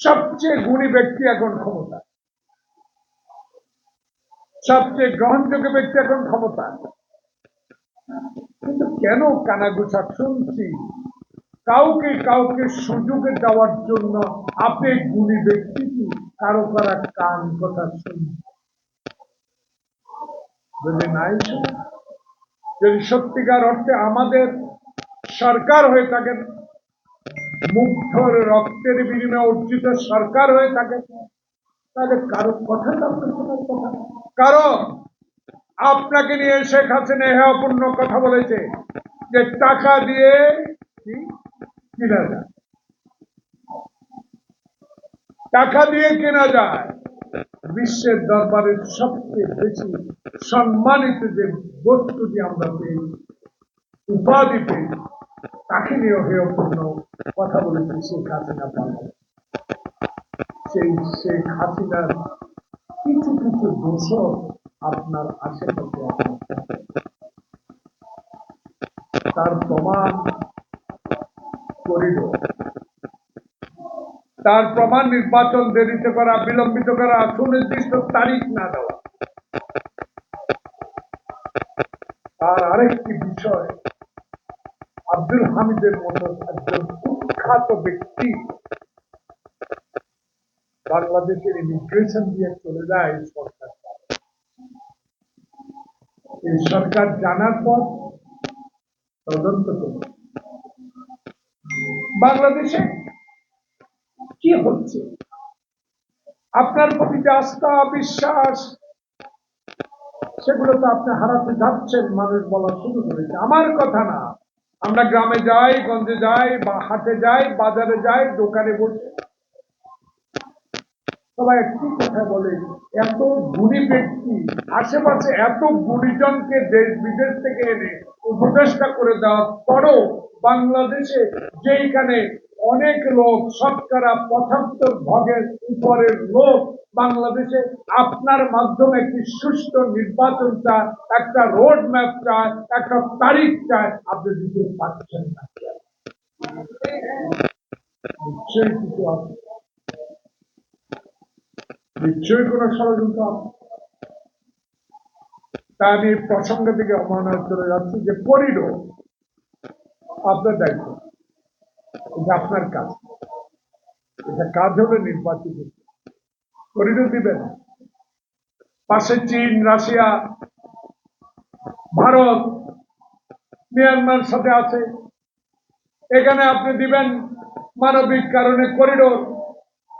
সবচেয়ে গুণী ব্যক্তি এখন ক্ষমতা। সবচেয়ে গ্রহণযোগ্য ব্যক্তি এখন ক্ষমতা। কিন্তু কেন কানাগুছা শুনছি। কাউকে কাউকে সুযোগ দেওয়ার জন্য আপনি গুণী ব্যক্তিটি কারও কারা কান কথা শুনছেন যদি নাই যদি সত্যিকার অর্থে আমাদের সরকার হয়ে থাকেন মুগ্ধর রক্তের বিনিময়ে অর্জিত সরকার হয়ে থাকে। তাহলে কারও কথা। কারণ আপনাকে নিয়ে শেখ হাসিনা হেয়াপূর্ণ কথা বলেছে যে টাকা দিয়ে কিনা যায়। টাকা দিয়ে কেনা যায়। বিশ্বের দরবারের সবচেয়ে বেশি সম্মানিত যে বস্তুটি আমরা পেয়েছি, উপাধি পেয়েছি, তাকে নিয়ে হেয়পূর্ণ কথা বলেছে শেখ হাসিনা বাংলা। সেই শেখ হাসিনার কিছু কিছু দোষর আপনার আশেপাশে তার প্রমাণ করিডোর তার প্রমাণ নির্বাচন দেরিতে করা, বিলম্বিত করা, সুনির্দিষ্ট তারিখ না দেওয়া। তার আরেকটি বিষয়, আব্দুল হামিদের মতো একজন কুখ্যাত ব্যক্তি বাংলাদেশের ইমিগ্রেশন দিয়ে চলে যায় সরকার। এই সরকার জানার পর তদন্ত করবে। বাংলাদেশে কি হচ্ছে? আপনার প্রতি যে আস্থা, বিশ্বাস, সেগুলো তো আপনি হারাতে যাচ্ছেন, মানুষ বলা শুরু করেছে। আমার কথা না। আমরা গ্রামে যাই, গঞ্জে যাই, বা হাটে যাই, বাজারে যাই, দোকানে বসে। সবাই একটি কথা বলে, এত গুণী ব্যক্তি, আশেপাশে এত গুণীজনকে দেশ বিদেশ থেকে এনে উপদেষ্টা করে দেওয়ার পরও বাংলাদেশে যেইখানে অনেক লোক, শতকরা পঁচাত্তর ভাগের উপরের লোক বাংলাদেশে আপনার মাধ্যমে একটি সুষ্ঠু নির্বাচন চায়, একটা রোড ম্যাপ চায়, একটা তারিখ চায়। আপনি দিতে পারছেন না। নিশ্চয়ই আছে। নিশ্চয়ই কোন ষড়যন্ত্র আছে। তা আমি প্রসঙ্গ থেকে অবমাননা চলে যাচ্ছি যে করিডোর, আপনার দায়িত্ব। এটা আপনার কাজ। এটা কাজ হবে নির্বাচিত। করিডোর দিবেন। পাশে চীন, রাশিয়া, ভারত, মিয়ানমার সাথে আছে। এখানে আপনি দিবেন মানবিক কারণে করিডোর।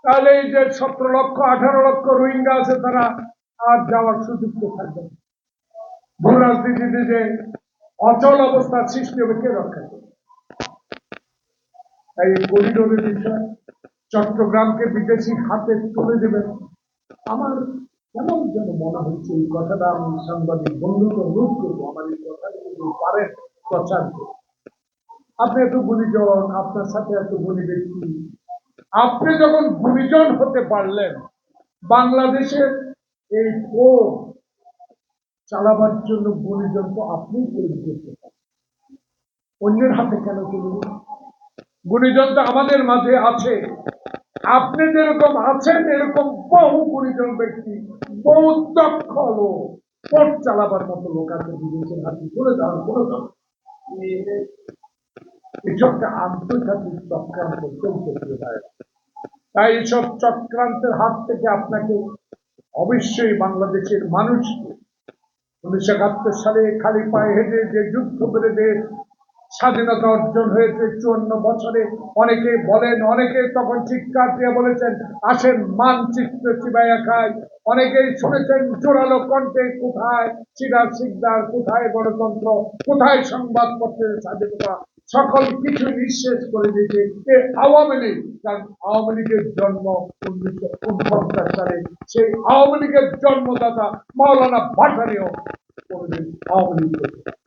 তাহলে এই যে সতেরো লক্ষ, আঠারো লক্ষ রোহিঙ্গা আছে, তারা আর যাওয়ার সুযোগ তো থাকবে ভূ রাজনীতিতে যে অচল অবস্থা সৃষ্টি হবে, কে রক্ষা করবে? তাই এই করিডোরের বিষয় চট্টগ্রামকে বিদেশি হাতে তুলে দেবেন। আমার কেমন যেন মনে হচ্ছে এই কথাটা আমি সাংবাদিক বন্ধুকে অনুরোধ করব, আমার এই কথাটা পারেন প্রচার করুন। আপনি এত গুণীজন, আপনার সাথে এত গুণী ব্যক্তি। আপনি যখন গুণীজন হতে পারলেন, বাংলাদেশের এই ফোন চালাবার জন্য গুণীজন তো আপনি তৈরি করতে পারেন। অন্যের হাতে কেন চলবে গুণীজন তো আমাদের মাঝে আছে। আপনি যেরকম আছেন, এরকম বহু গুণীজন ব্যক্তি, বহু দক্ষ লোক ভোট চালাবার মতো লোক আছে বিদেশের হাতে চলে যাওয়ার কোনো এসবটা আন্তর্জাতিক চক্রান্ত চলতে তাই এইসব চক্রান্তের হাত থেকে আপনাকে অবশ্যই বাংলাদেশের মানুষকে উনিশশো একাত্তর সালে খালি পায়ে হেঁটে যে যুদ্ধ করে দেশ স্বাধীনতা অর্জন হয়েছে চুয়ান্ন বছরে। অনেকে বলেন, অনেকে তখন চিৎকার দিয়ে বলেছেন, আসেন মানচিত্র চিবাইয়া খাই। অনেকেই শুনেছেন, জোরালো কণ্ঠে, কোথায় চিরার সিকদার, কোথায় গণতন্ত্র, কোথায় সংবাদপত্রের স্বাধীনতা? সকল কিছু নিঃশেষ করে দিয়েছে এ আওয়ামী লীগ। কারণ আওয়ামী লীগের জন্ম উনিশশো উনপঞ্চাশ সালে। সেই আওয়ামী লীগের জন্মদাতা মাওলানা ভাসানিও কোনদিন আওয়ামী লীগ।